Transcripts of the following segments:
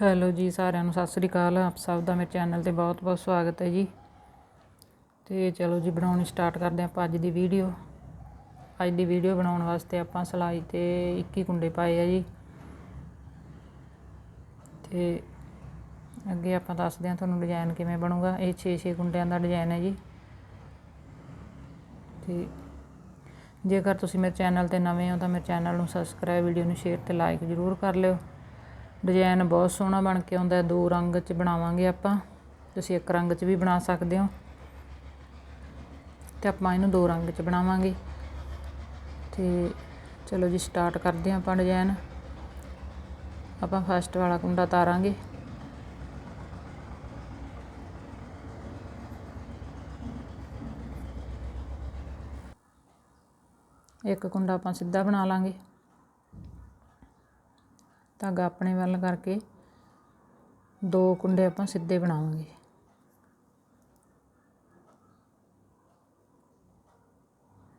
Hello ਜੀ ਸਾਰਿਆਂ ਨੂੰ, ਸਤਿ ਸ੍ਰੀ ਅਕਾਲ। ਆਪ ਸਭ ਦਾ ਮੇਰੇ ਚੈਨਲ ਤੇ ਬਹੁਤ-ਬਹੁਤ ਸਵਾਗਤ ਹੈ ਜੀ। ਤੇ ਚਲੋ ਜੀ, ਬਣਾਉਣੀ ਸਟਾਰਟ ਕਰਦੇ ਹਾਂ ਆਪਾਂ ਅੱਜ ਦੀ ਵੀਡੀਓ। ਅੱਜ ਦੀ ਵੀਡੀਓ ਬਣਾਉਣ ਵਾਸਤੇ ਆਪਾਂ ਸਲਾਈ ਤੇ 21 ਕੁੰਡੇ ਪਾਏ ਆ ਜੀ। ਤੇ ਅੱਗੇ ਆਪਾਂ ਦੱਸਦੇ ਹਾਂ ਤੁਹਾਨੂੰ ਡਿਜ਼ਾਈਨ ਕਿਵੇਂ ਬਣੂਗਾ। ਇਹ 6-6 ਕੁੰਡਿਆਂ ਦਾ ਡਿਜ਼ਾਈਨ ਹੈ ਜੀ। ਤੇ ਜੇਕਰ ਤੁਸੀਂ ਮੇਰੇ ਚੈਨਲ ਤੇ ਨਵੇਂ ਹੋ ਤਾਂ ਮੇਰੇ ਚੈਨਲ ਨੂੰ ਸਬਸਕ੍ਰਾਈਬ ਵੀਡੀਓ ਨੂੰ ਸ਼ੇਅਰ ਤੇ ਲਾਈਕ ਜ਼ਰੂਰ ਕਰ ਲਿਓ। ਡਿਜ਼ਾਈਨ ਬਹੁਤ ਸੋਹਣਾ ਬਣ ਕੇ ਆਉਂਦਾ ਦੋ ਰੰਗ 'ਚ ਬਣਾਵਾਂਗੇ ਆਪਾਂ। ਤੁਸੀਂ ਇੱਕ ਰੰਗ 'ਚ ਵੀ ਬਣਾ ਸਕਦੇ ਹੋ। ਤੇ ਆਪਾਂ ਇਹਨੂੰ ਦੋ ਰੰਗ 'ਚ ਬਣਾਵਾਂਗੇ। ਤੇ ਚਲੋ ਜੀ ਸਟਾਰਟ ਕਰਦੇ ਹਾਂ ਆਪਾਂ ਡਿਜ਼ਾਈਨ। ਆਪਾਂ ਫਸਟ ਵਾਲਾ ਕੁੰਡਾ ਤਾਰਾਂਗੇ। ਇੱਕ ਕੁੰਡਾ ਆਪਾਂ ਸਿੱਧਾ ਬਣਾ ਲਾਂਗੇ। ਧਾਗਾ ਆਪਣੇ ਵੱਲ ਕਰਕੇ ਦੋ ਕੁੰਡੇ ਆਪਾਂ ਸਿੱਧੇ ਬਣਾਵਾਂਗੇ।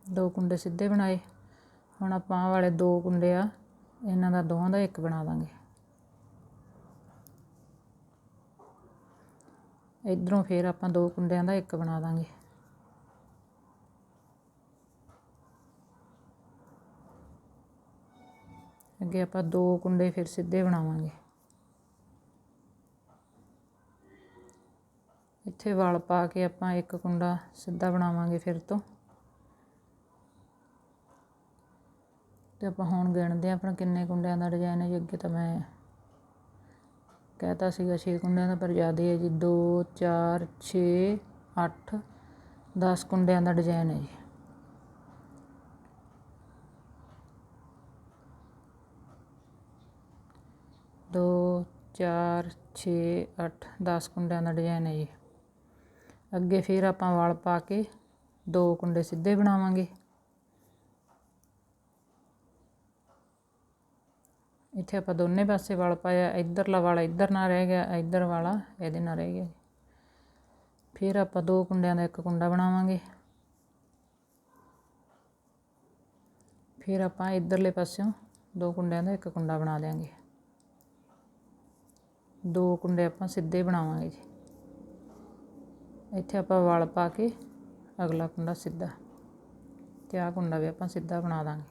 ਦੋ ਕੁੰਡੇ ਸਿੱਧੇ ਬਣਾਏ। ਹੁਣ ਆਪਾਂ ਆਹ ਵਾਲੇ ਦੋ ਕੁੰਡੇ ਆ, ਇਹਨਾਂ ਦਾ ਦੋਵਾਂ ਦਾ ਇੱਕ ਬਣਾ ਦਾਂਗੇ। ਇਧਰੋਂ ਫੇਰ ਆਪਾਂ ਦੋ ਕੁੰਡਿਆਂ ਦਾ ਇੱਕ ਬਣਾ ਦਾਂਗੇ। ਅੱਗੇ ਆਪਾਂ ਦੋ ਕੁੰਡੇ ਫਿਰ ਸਿੱਧੇ ਬਣਾਵਾਂਗੇ। ਇੱਥੇ ਵਲ ਪਾ ਕੇ ਆਪਾਂ ਇੱਕ ਕੁੰਡਾ ਸਿੱਧਾ ਬਣਾਵਾਂਗੇ ਫਿਰ ਤੋਂ। ਤੇ ਆਪਾਂ ਹੁਣ ਗਿਣਦੇ ਆਂ ਆਪਣਾ ਕਿੰਨੇ ਕੁੰਡਿਆਂ ਦਾ ਡਿਜ਼ਾਈਨ ਹੈ ਜੀ। ਅੱਗੇ ਤਾਂ ਮੈਂ ਕਹਤਾ ਸੀਗਾ 6 ਕੁੰਡਿਆਂ ਦਾ, ਪਰ ਜ਼ਿਆਦਾ ਹੈ ਜੀ। 2 4 6 8 10 ਕੁੰਡਿਆਂ ਦਾ ਡਿਜ਼ਾਈਨ ਹੈ ਜੀ। ਦੋ, ਚਾਰ, ਛੇ, ਅੱਠ, ਦਸ ਕੁੰਡਿਆਂ ਦਾ ਡਿਜ਼ਾਇਨ ਹੈ ਜੀ। ਅੱਗੇ ਫਿਰ ਆਪਾਂ ਵਾਲ ਪਾ ਕੇ ਦੋ ਕੁੰਡੇ ਸਿੱਧੇ ਬਣਾਵਾਂਗੇ। ਇੱਥੇ ਆਪਾਂ ਦੋਨੇ ਪਾਸੇ ਵਾਲ ਪਾਇਆ, ਇਧਰਲਾ ਵਾਲਾ ਇਧਰ ਨਾ ਰਹਿ ਗਿਆ, ਇਧਰ ਵਾਲਾ ਇਹਦੇ ਨਾਲ ਰਹਿ ਗਿਆ ਫਿਰ ਆਪਾਂ ਦੋ ਕੁੰਡਿਆਂ ਦਾ ਇੱਕ ਕੁੰਡਾ ਬਣਾਵਾਂਗੇ। ਫਿਰ ਆਪਾਂ ਇਧਰਲੇ ਪਾਸਿਓਂ ਦੋ ਕੁੰਡਿਆਂ ਦਾ ਇੱਕ ਕੁੰਡਾ ਬਣਾ ਦੇਾਂਗੇ ਦੋ ਕੁੰਡੇ ਆਪਾਂ ਸਿੱਧੇ ਬਣਾਵਾਂਗੇ ਜੀ। ਇੱਥੇ ਆਪਾਂ ਵਲ ਪਾ ਕੇ ਅਗਲਾ ਕੁੰਡਾ ਸਿੱਧਾ ਤੇ ਆਹ ਕੁੰਡਾ ਵੀ ਆਪਾਂ ਸਿੱਧਾ ਬਣਾ ਦਾਂਗੇ।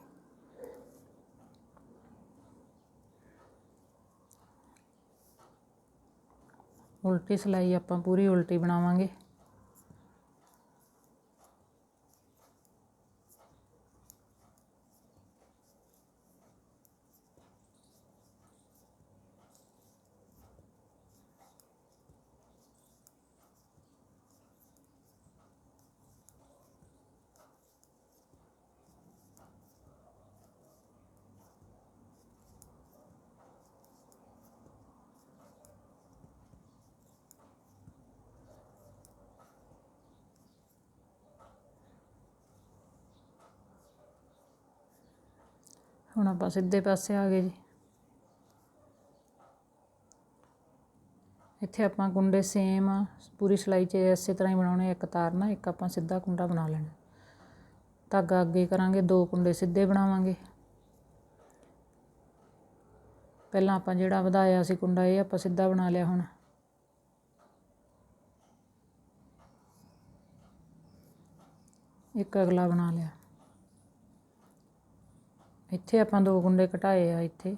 ਉਲਟੀ ਸਲਾਈ ਆਪਾਂ ਪੂਰੀ ਉਲਟੀ ਬਣਾਵਾਂਗੇ। ਹੁਣ ਆਪਾਂ ਸਿੱਧੇ ਪਾਸੇ ਆ ਗਏ ਜੀ। ਇੱਥੇ ਆਪਾਂ ਕੁੰਡੇ ਸੇਮ ਪੂਰੀ ਸਿਲਾਈ 'ਚ ਇਸੇ ਤਰ੍ਹਾਂ ਹੀ ਬਣਾਉਣੇ ਇੱਕ ਤਾਰਨਾ ਇੱਕ ਆਪਾਂ ਸਿੱਧਾ ਕੁੰਡਾ ਬਣਾ ਲੈਣਾ। ਧਾਗਾ ਅੱਗੇ ਕਰਾਂਗੇ, ਦੋ ਕੁੰਡੇ ਸਿੱਧੇ ਬਣਾਵਾਂਗੇ। ਪਹਿਲਾਂ ਆਪਾਂ ਜਿਹੜਾ ਵਧਾਇਆ ਸੀ ਕੁੰਡਾ, ਇਹ ਆਪਾਂ ਸਿੱਧਾ ਬਣਾ ਲਿਆ ਹੁਣ। ਇੱਕ ਅਗਲਾ ਬਣਾ ਲਿਆ। ਇੱਥੇ ਆਪਾਂ ਦੋ ਕੁੰਡੇ ਘਟਾਏ ਆ ਇੱਥੇ,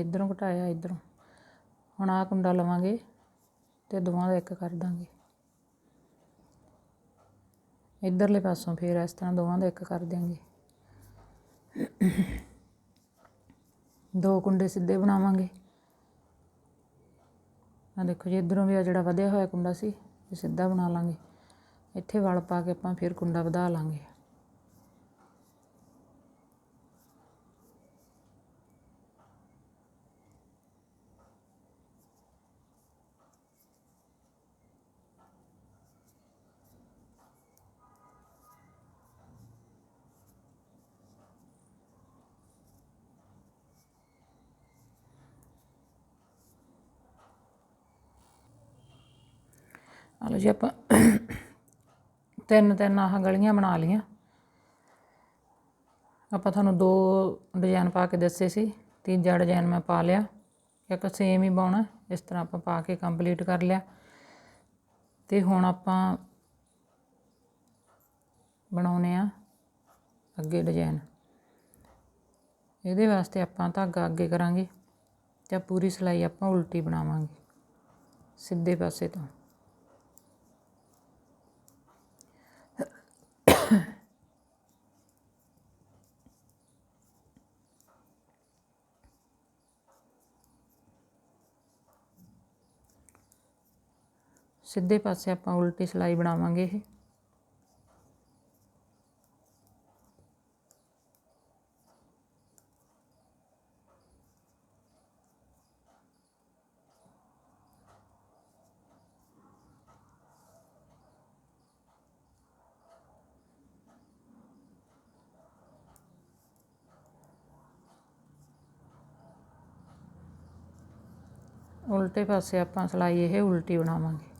ਇਧਰੋਂ ਘਟਾਇਆ ਇਧਰੋਂ। ਹੁਣ ਆਹ ਕੁੰਡਾ ਲਵਾਂਗੇ ਤੇ ਦੋਵਾਂ ਦਾ ਇੱਕ ਕਰ ਦਾਂਗੇ। ਇਧਰਲੇ ਪਾਸੋਂ ਫੇਰ ਇਸ ਤਰ੍ਹਾਂ ਦੋਵਾਂ ਦਾ ਇੱਕ ਕਰ ਦਿਆਂਗੇ। ਦੋ ਕੁੰਡੇ ਸਿੱਧੇ ਬਣਾਵਾਂਗੇ। ਆ ਦੇਖੋ ਜੀ, ਇਧਰੋਂ ਵੀ ਆ ਜਿਹੜਾ ਵਧਿਆ ਹੋਇਆ ਕੁੰਡਾ ਸੀ, ਇਹ ਸਿੱਧਾ ਬਣਾ ਲਾਂਗੇ। ਇੱਥੇ ਵਲ ਪਾ ਕੇ ਆਪਾਂ ਫਿਰ ਕੁੰਡਾ ਵਧਾ ਲਾਂਗੇ। ਆ ਲਓ ਜੀ ਆਪਾਂ ਤਿੰਨ ਤਿੰਨ ਆਹ ਗਲੀਆਂ ਬਣਾ ਲਈਆਂ। ਆਪਾਂ ਤੁਹਾਨੂੰ ਦੋ ਡਿਜ਼ਾਈਨ ਪਾ ਕੇ ਦੱਸੇ ਸੀ, ਤੀਜਾ ਡਿਜ਼ਾਈਨ ਮੈਂ ਪਾ ਲਿਆ। ਇੱਕ ਸੇਮ ਹੀ ਪਾਉਣਾ, ਇਸ ਤਰ੍ਹਾਂ ਆਪਾਂ ਪਾ ਕੇ ਕੰਪਲੀਟ ਕਰ ਲਿਆ। ਤੇ ਹੁਣ ਆਪਾਂ ਬਣਾਉਨੇ ਆ ਅੱਗੇ ਡਿਜ਼ਾਈਨ ਇਹਦੇ ਵਾਸਤੇ ਆਪਾਂ ਧਾਗਾ ਅੱਗੇ ਕਰਾਂਗੇ ਤੇ ਪੂਰੀ ਸਿਲਾਈ ਆਪਾਂ ਉਲਟੀ ਬਣਾਵਾਂਗੇ, ਸਿੱਧੇ ਪਾਸੇ ਤੋਂ। ਸਿੱਧੇ ਪਾਸੇ ਆਪਾਂ ਉਲਟੀ ਸਿਲਾਈ ਬਣਾਵਾਂਗੇ ਇਹ। ਉਲਟੇ ਪਾਸੇ ਆਪਾਂ ਸਿਲਾਈ ਇਹ ਉਲਟੀ ਬਣਾਵਾਂਗੇ।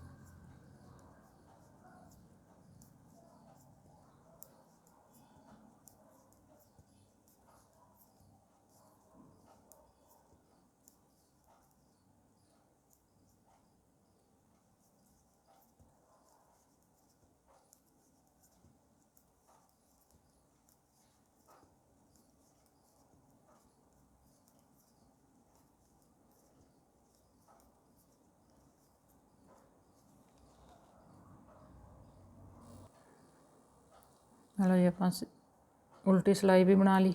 ਹਲੋ ਜੀ ਆਪਾਂ ਸ- ਉਲਟੀ ਸਿਲਾਈ ਵੀ ਬਣਾ ਲਈ।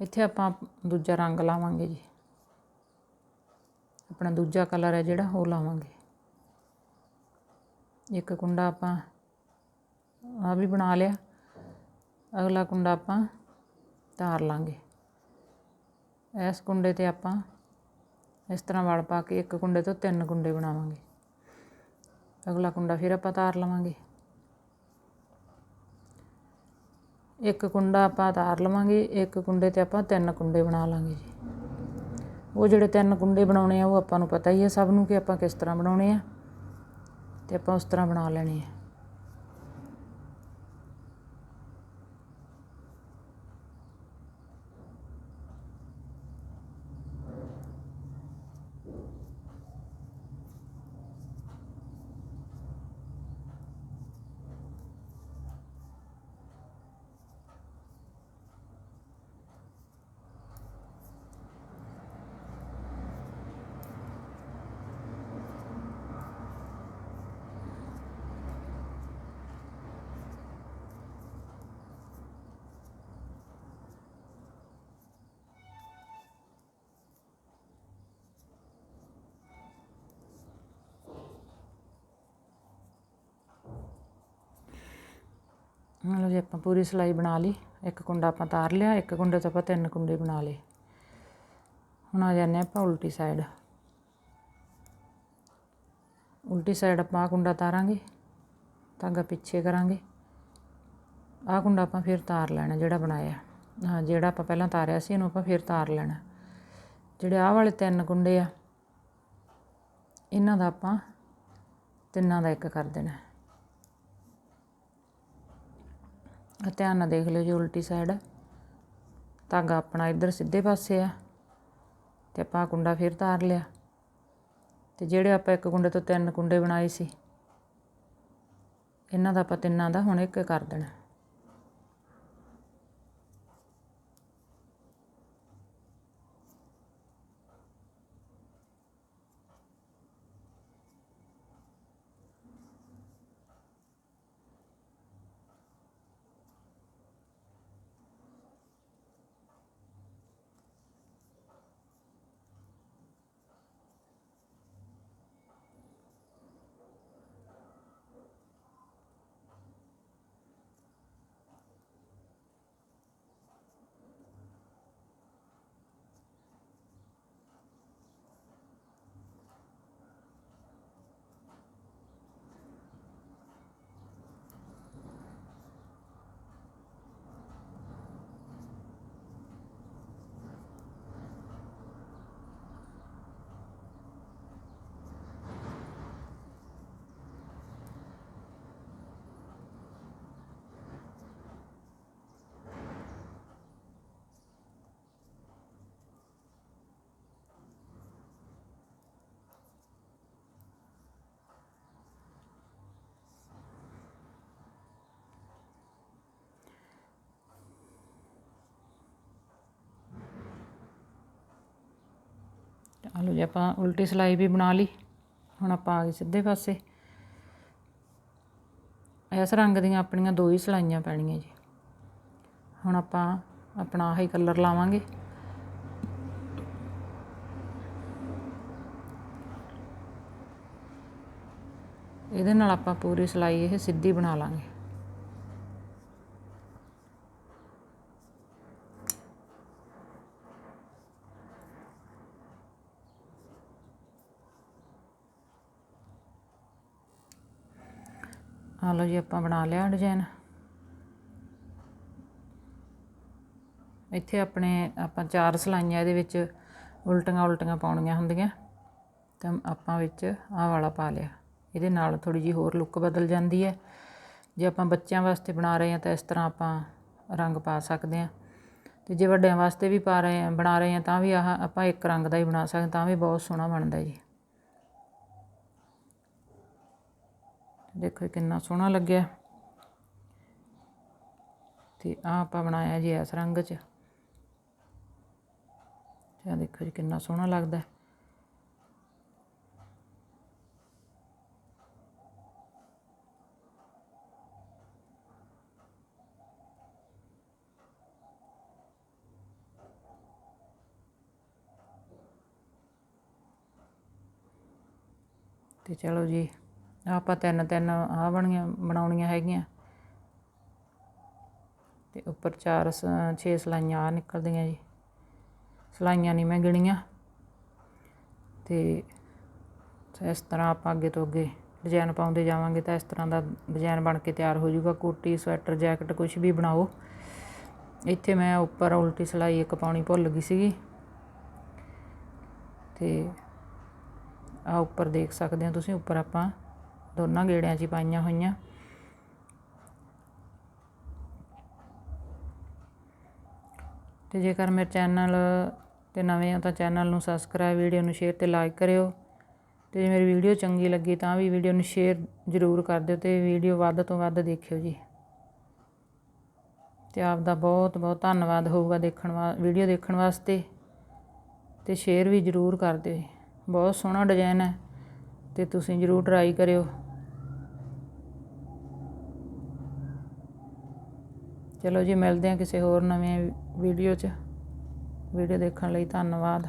ਇੱਥੇ ਆਪਾਂ ਦੂਜਾ ਰੰਗ ਲਾਵਾਂਗੇ ਜੀ। ਆਪਣਾ ਦੂਜਾ ਕਲਰ ਹੈ ਜਿਹੜਾ, ਉਹ ਲਾਵਾਂਗੇ। ਇੱਕ ਕੁੰਡਾ ਆਪਾਂ ਆ ਵੀ ਬਣਾ ਲਿਆ। ਅਗਲਾ ਕੁੰਡਾ ਆਪਾਂ ਤਾਰ ਲਾਂਗੇ। ਇਸ ਕੁੰਡੇ ਤੇ ਆਪਾਂ ਇਸ ਤਰ੍ਹਾਂ ਵੜ ਪਾ ਕੇ ਇੱਕ ਕੁੰਡੇ ਤੋਂ ਤਿੰਨ ਕੁੰਡੇ ਬਣਾਵਾਂਗੇ। ਅਗਲਾ ਕੁੰਡਾ ਫਿਰ ਆਪਾਂ ਤਾਰ ਲਵਾਂਗੇ। ਇੱਕ ਕੁੰਡਾ ਆਪਾਂ ਤਾਰ ਲਵਾਂਗੇ, ਇੱਕ ਕੁੰਡੇ ਤੇ ਆਪਾਂ ਤਿੰਨ ਕੁੰਡੇ ਬਣਾ ਲਾਂਗੇ ਜੀ। ਉਹ ਜਿਹੜੇ ਤਿੰਨ ਕੁੰਡੇ ਬਣਾਉਣੇ ਆ, ਉਹ ਆਪਾਂ ਨੂੰ ਪਤਾ ਹੀ ਹੈ ਸਭ ਨੂੰ ਕਿ ਆਪਾਂ ਕਿਸ ਤਰ੍ਹਾਂ ਬਣਾਉਣੇ ਆ ਤੇ ਆਪਾਂ ਉਸ ਤਰ੍ਹਾਂ ਬਣਾ ਲੈਣੇ ਆ। ਲਓ ਜੀ, ਆਪਾਂ ਪੂਰੀ ਸਿਲਾਈ ਬਣਾ ਲਈ। ਇੱਕ ਕੁੰਡਾ ਆਪਾਂ ਤਾਰ ਲਿਆ, ਇੱਕ ਕੁੰਡੇ ਤੋਂ ਆਪਾਂ ਤਿੰਨ ਕੁੰਡੇ ਬਣਾ ਲਏ। ਹੁਣ ਆ ਜਾਂਦੇ ਆਪਾਂ ਉਲਟੀ ਸਾਈਡ ਉਲਟੀ ਸਾਈਡ ਆਪਾਂ ਆਹ ਕੁੰਡਾ ਤਾਰਾਂਗੇ ਧਾਗਾ ਪਿੱਛੇ ਕਰਾਂਗੇ। ਆਹ ਕੁੰਡਾ ਆਪਾਂ ਫਿਰ ਤਾਰ ਲੈਣਾ ਜਿਹੜਾ ਬਣਾਇਆ। ਹਾਂ, ਜਿਹੜਾ ਆਪਾਂ ਪਹਿਲਾਂ ਤਾਰਿਆ ਸੀ, ਇਹਨੂੰ ਆਪਾਂ ਫਿਰ ਤਾਰ ਲੈਣਾ। ਜਿਹੜੇ ਆਹ ਵਾਲੇ ਤਿੰਨ ਕੁੰਡੇ ਆ, ਇਹਨਾਂ ਦਾ ਆਪਾਂ ਤਿੰਨਾਂ ਦਾ ਇੱਕ ਕਰ ਦੇਣਾ। ਆ, ਧਿਆਨ ਨਾਲ ਦੇਖ ਲਿਓ ਜੀ ਉਲਟੀ ਸਾਈਡ ਧਾਗਾ ਆਪਣਾ ਇੱਧਰ ਸਿੱਧੇ ਪਾਸੇ ਆ, ਤੇ ਆਪਾਂ ਕੁੰਡਾ ਫਿਰ ਤਾਰ ਲਿਆ। ਤੇ ਜਿਹੜੇ ਆਪਾਂ ਇੱਕ ਕੁੰਡੇ ਤੋਂ ਤਿੰਨ ਕੁੰਡੇ ਬਣਾਏ ਸੀ, ਇਹਨਾਂ ਦਾ ਆਪਾਂ ਤਿੰਨਾਂ ਦਾ ਹੁਣ ਇੱਕ ਕਰ ਦੇਣਾ। ਜੇ ਆਪਾਂ ਉਲਟੀ ਸਲਾਈ ਵੀ ਬਣਾ ਲਈ, ਹੁਣ ਆਪਾਂ ਆ ਗਏ ਸਿੱਧੇ ਪਾਸੇ। ਇਸ ਰੰਗ ਦੀਆਂ ਆਪਣੀਆਂ ਦੋ ਹੀ ਸਲਾਈਆਂ ਪੈਣੀਆਂ ਜੀ। ਹੁਣ ਆਪਾਂ ਆਪਣਾ ਆਹੀ ਕਲਰ ਲਾਵਾਂਗੇ। ਇਹਦੇ ਨਾਲ ਆਪਾਂ ਪੂਰੀ ਸਲਾਈ ਇਹ ਸਿੱਧੀ ਬਣਾ ਲਾਂਗੇ। ਲਓ ਜੀ, ਆਪਾਂ ਬਣਾ ਲਿਆ ਡਿਜ਼ਾਈਨ ਇੱਥੇ ਆਪਣੇ ਆਪਾਂ ਚਾਰ ਸਲਾਈਆਂ ਇਹਦੇ ਵਿੱਚ ਉਲਟੀਆਂ ਉਲਟੀਆਂ ਪਾਉਣੀਆਂ ਹੁੰਦੀਆਂ, ਤਾਂ ਆਪਾਂ ਵਿੱਚ ਆਹ ਵਾਲਾ ਪਾ ਲਿਆ। ਇਹਦੇ ਨਾਲ ਥੋੜੀ ਜੀ ਹੋਰ ਲੁੱਕ ਬਦਲ ਜਾਂਦੀ ਹੈ। ਜੇ ਆਪਾਂ ਬੱਚਿਆਂ ਵਾਸਤੇ ਬਣਾ ਰਹੇ ਹਾਂ ਤਾਂ ਇਸ ਤਰ੍ਹਾਂ ਆਪਾਂ ਰੰਗ ਪਾ ਸਕਦੇ ਹਾਂ। ਤੇ ਜੇ ਵੱਡਿਆਂ ਵਾਸਤੇ ਵੀ ਪਾ ਰਹੇ ਹਾਂ, ਬਣਾ ਰਹੇ ਹਾਂ ਤਾਂ ਵੀ ਆਹ ਆਪਾਂ ਇੱਕ ਰੰਗ ਦਾ ਹੀ ਬਣਾ ਸਕਦੇ ਤਾਂ ਵੀ ਬਹੁਤ ਸੋਹਣਾ ਬਣਦਾ ਜੀ। ਦੇਖੋ ਇਹ ਕਿੰਨਾ ਸੋਹਣਾ ਲੱਗਿਆ ਤੇ ਆ ਆਪਾਂ ਬਣਾਇਆ ਜੀ ਇਸ ਰੰਗ 'ਚ ਤੇ ਦੇਖੋ ਜੀ ਕਿੰਨਾ ਸੋਹਣਾ ਲੱਗਦਾ ਹੈ। ਤੇ ਚਲੋ ਜੀ ਆਪਾਂ ਤਿੰਨ ਤਿੰਨ ਆਹ ਬਣੀਆਂ, ਬਣਾਉਣੀਆਂ ਹੈਗੀਆਂ। ਤੇ ਉੱਪਰ ਚਾਰ ਸ- ਛੇ ਸਲਾਈਆਂ ਆ ਨਿਕਲਦੀਆਂ ਜੀ। ਸਲਾਈਆਂ ਨਹੀਂ ਮੈਂ ਗਿਣੀਆਂ ਤੇ ਇਸ ਤਰ੍ਹਾਂ ਆਪਾਂ ਅੱਗੇ ਤੋਂ ਅੱਗੇ ਡਿਜ਼ਾਈਨ ਪਾਉਂਦੇ ਜਾਵਾਂਗੇ ਤਾਂ ਇਸ ਤਰ੍ਹਾਂ ਦਾ ਡਿਜ਼ਾਈਨ ਬਣ ਕੇ ਤਿਆਰ ਹੋ ਜਾਊਗਾ। ਕੋਟੀ, ਸਵੈਟਰ, ਜੈਕਟ ਕੁਝ ਵੀ ਬਣਾਓ। ਇੱਥੇ ਮੈਂ ਉੱਪਰ ਉਲਟੀ ਸਲਾਈ ਇੱਕ ਪਾਉਣੀ ਭੁੱਲ ਗਈ ਸੀਗੀ। ਤੇ ਆ ਉੱਪਰ ਦੇਖ ਸਕਦੇ ਹੋ ਤੁਸੀਂ, ਉੱਪਰ ਆਪਾਂ ਦੋਨਾਂ ਗੇੜਿਆਂ 'ਚ ਪਾਈਆਂ ਹੋਈਆਂ। ਤੇ ਜੇਕਰ ਮੇਰੇ ਚੈਨਲ ਤੇ ਨਵੇਂ ਹੋ ਤਾਂ ਚੈਨਲ ਨੂੰ ਸਬਸਕ੍ਰਾਈਬ ਵੀਡੀਓ ਨੂੰ ਸ਼ੇਅਰ ਤੇ ਲਾਈਕ ਕਰਿਓ। ਤੇ ਜੇ ਮੇਰੀ ਵੀਡੀਓ ਚੰਗੀ ਲੱਗੀ ਤਾਂ ਵੀ ਵੀਡੀਓ ਨੂੰ ਸ਼ੇਅਰ ਜ਼ਰੂਰ ਕਰ ਦਿਓ ਤੇ ਵੀਡੀਓ ਵੱਧ ਤੋਂ ਵੱਧ ਦੇਖਿਓ ਜੀ। ਤੇ ਆਪ ਦਾ ਬਹੁਤ ਬਹੁਤ ਧੰਨਵਾਦ ਹੋਊਗਾ ਦੇਖਣ ਵਾ ਵੀਡੀਓ ਦੇਖਣ ਵਾਸਤੇ। ਤੇ ਸ਼ੇਅਰ ਵੀ ਜ਼ਰੂਰ ਕਰ ਦਿਓ ਜੀ। ਬਹੁਤ ਸੋਹਣਾ ਡਿਜ਼ਾਈਨ ਹੈ ਤੇ ਤੁਸੀਂ ਜ਼ਰੂਰ ਟਰਾਈ ਕਰਿਓ। ਚਲੋ ਜੀ ਮਿਲਦੇ ਹਾਂ ਕਿਸੇ ਹੋਰ ਨਵੇਂ ਵੀਡੀਓ 'ਚ। ਵੀਡੀਓ ਦੇਖਣ ਲਈ ਧੰਨਵਾਦ।